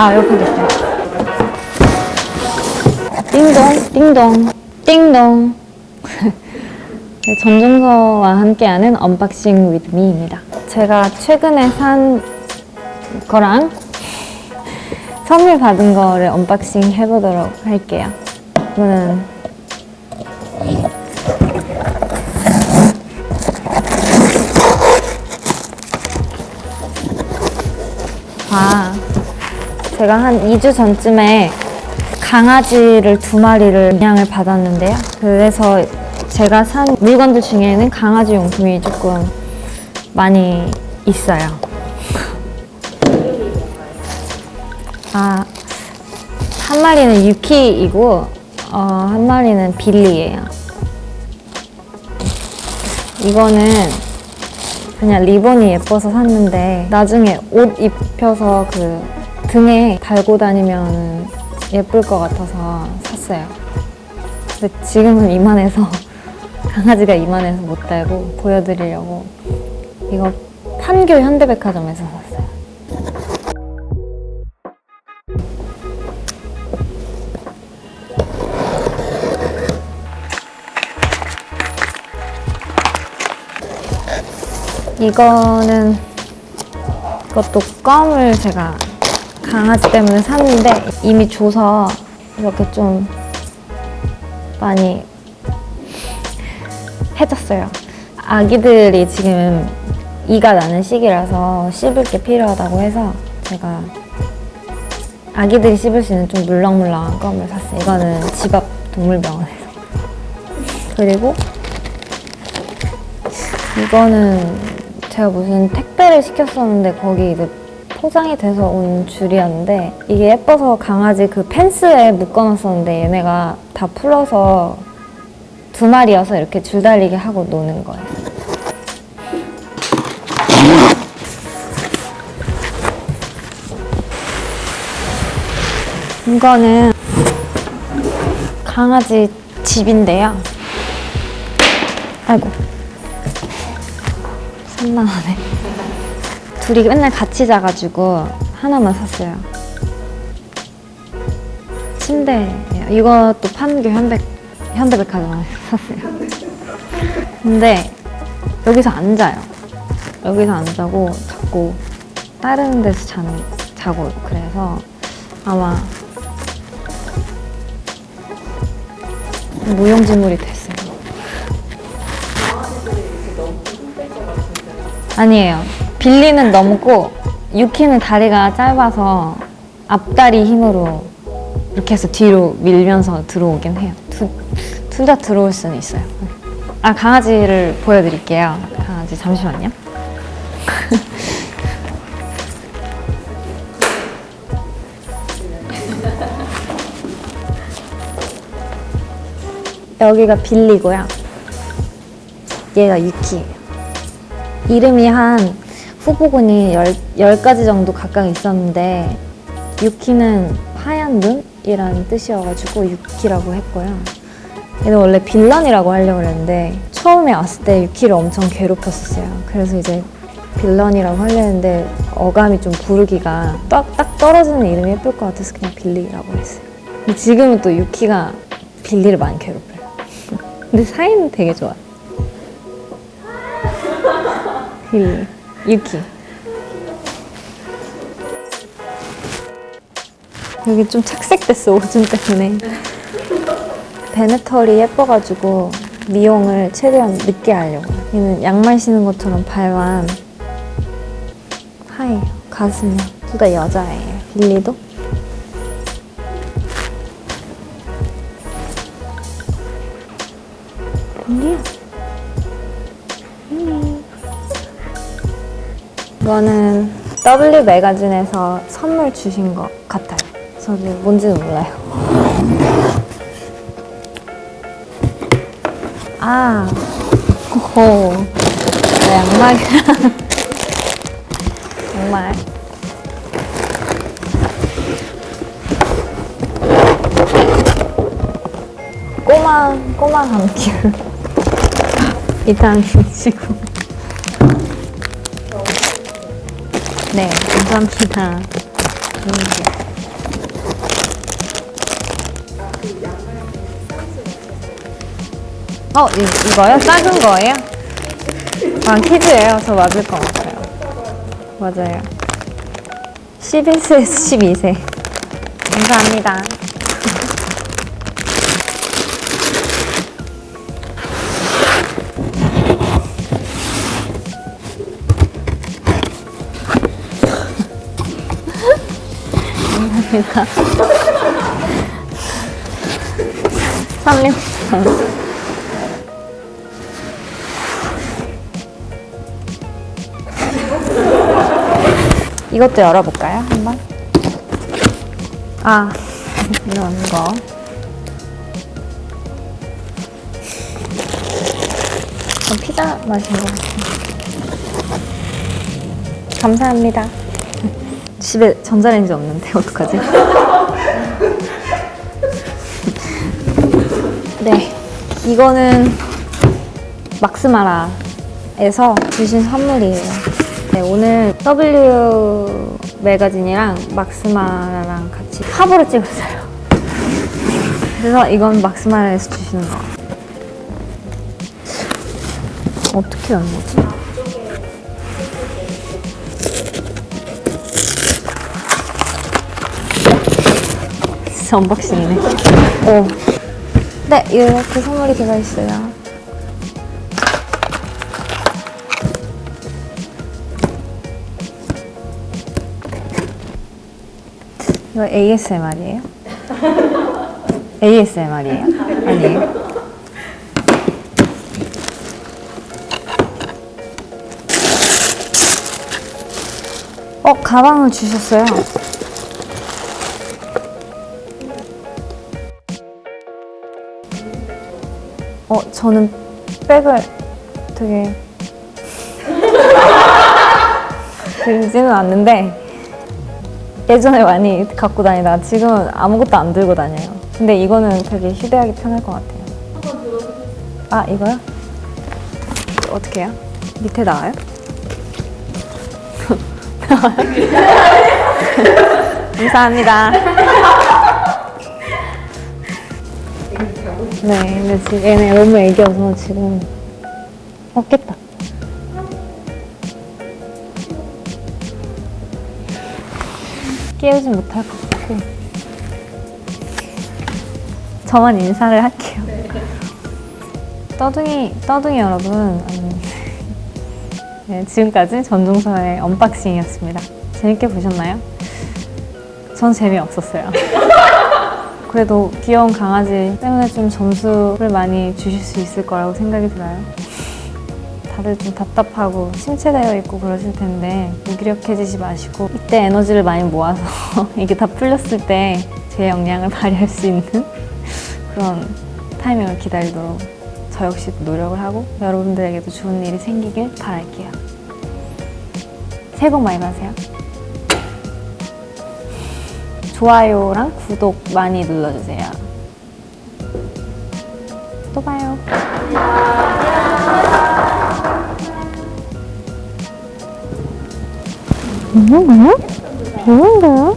아, 옆에 있어요. 띵동, 띵동, 띵동. 네, 전종서와 함께하는 언박싱 위드 미입니다. 제가 최근에 산 거랑 선물 받은 거를 언박싱 해보도록 할게요. 이거는 아, 제가 한 2주 전쯤에 강아지를 두 마리를 입양을 받았는데요. 그래서 제가 산 물건들 중에는 강아지 용품이 조금 많이 있어요. 아, 한 마리는 유키이고, 어, 한 마리는 빌리예요. 이거는 그냥 리본이 예뻐서 샀는데 나중에 옷 입혀서 그 등에 달고 다니면 예쁠 것 같아서 샀어요. 근데 지금은 이만해서 강아지가 이만해서 못 달고 보여드리려고 이거 판교 현대백화점에서 샀어요. 이거는 이것도 껌을 제가 강아지 때문에 샀는데 이미 줘서 이렇게 좀 많이 해졌어요. 아기들이 지금 이가 나는 시기라서 씹을 게 필요하다고 해서 제가 아기들이 씹을 수 있는 좀 물렁물렁한 껌을 샀어요. 이거는 집 앞 동물병원에서. 그리고 이거는 제가 무슨 택배를 시켰었는데 거기 이제 포장이 돼서 온 줄이었는데 이게 예뻐서 강아지 그 펜스에 묶어놨었는데 얘네가 다 풀어서 두 마리여서 이렇게 줄 달리게 하고 노는 거예요. 이거는 강아지 집인데요. 아이고. 산만하네. 둘이 맨날 같이 자가지고 하나만 샀어요. 침대예요. 이것도 판교 현대 현대백화점에서 샀어요. 근데 여기서 안 자요. 여기서 안 자고 자꾸 다른 데서 자는 자고 그래서 아마 무용지물이 됐어요. 아니에요. 빌리는 넘고 유키는 다리가 짧아서 앞다리 힘으로 이렇게 해서 뒤로 밀면서 들어오긴 해요. 둘 다 들어올 수는 있어요. 아 강아지를 보여드릴게요. 강아지 잠시만요. 여기가 빌리고요. 얘가 유키예요. 이름이 한 후보군이 열, 열 가지 정도 각각 있었는데 유키는 하얀 눈이라는 뜻이어가지고 유키라고 했고요. 얘는 원래 빌런이라고 하려고 그랬는데 처음에 왔을 때 유키를 엄청 괴롭혔었어요. 그래서 이제 빌런이라고 하려는데 어감이 좀 부르기가 딱, 딱 떨어지는 이름이 예쁠 것 같아서 그냥 빌리라고 했어요. 지금은 또 유키가 빌리를 많이 괴롭혀요. 근데 사이는 되게 좋아요. 빌리, 유키. 여기 좀 착색됐어, 오줌 때문에. 베네털이 예뻐가지고 미용을 최대한 늦게 하려고. 얘는 양말 신는 것처럼 발만 하얘요. 가슴이. 둘 다 여자예요. 빌리도. 이거는 W 매거진에서 선물 주신 것 같아요. 저도 뭔지는 몰라요. 아, 오, 양말이랑 양말. 꼬마 꼬마 감귤 비타민 C9. 네, 감사합니다. 어, 이, 이거요? 작은 거예요? 아, 키즈예요. 저 맞을 것 같아요. 맞아요. 11세에서 12세. 감사합니다. 감사합니다. 3년 이것도 열어볼까요? 한번? 아, 이런 거. 전 피자 맛인 것 같아요. 감사합니다. 집에 전자레인지 없는데 어떡하지? 네, 이거는 막스마라에서 주신 선물이에요. 네, 오늘 W 매거진이랑 막스마라랑 같이 화보를 찍었어요. 그래서 이건 막스마라에서 주시는 거. 어떻게 여는 거지? 진짜 언박싱이네. 오. 네, 이렇게 선물이 들어있어요. 이거 ASMR이에요? ASMR이에요? 아니에요? 어, 가방을 주셨어요. 어, 저는 백을 되게 들지는 않는데 예전에 많이 갖고 다니다 지금은 아무것도 안 들고 다녀요. 근데 이거는 되게 휴대하기 편할 것 같아요. 아 이거요? 어떻게 해요? 밑에 나와요? 감사합니다. 네, 근데 지금 얘네 너무 애기여서 지금 없겠다. 깨우진 못할 것 같고 저만 인사를 할게요. 떠둥이 떠둥이 여러분, 음, 네, 지금까지 전종서의 언박싱이었습니다. 재밌게 보셨나요? 전 재미없었어요. 그래도 귀여운 강아지 때문에 좀 점수를 많이 주실 수 있을 거라고 생각이 들어요. 다들 좀 답답하고 침체되어 있고 그러실 텐데 무기력해지지 마시고 이때 에너지를 많이 모아서 이게 다 풀렸을 때 제 역량을 발휘할 수 있는 그런 타이밍을 기다리도록 저 역시 노력을 하고 여러분들에게도 좋은 일이 생기길 바랄게요. 새해 복 많이 받으세요. 좋아요랑 구독 많이 눌러주세요. 또 봐요. 음, 음, 좋은데요?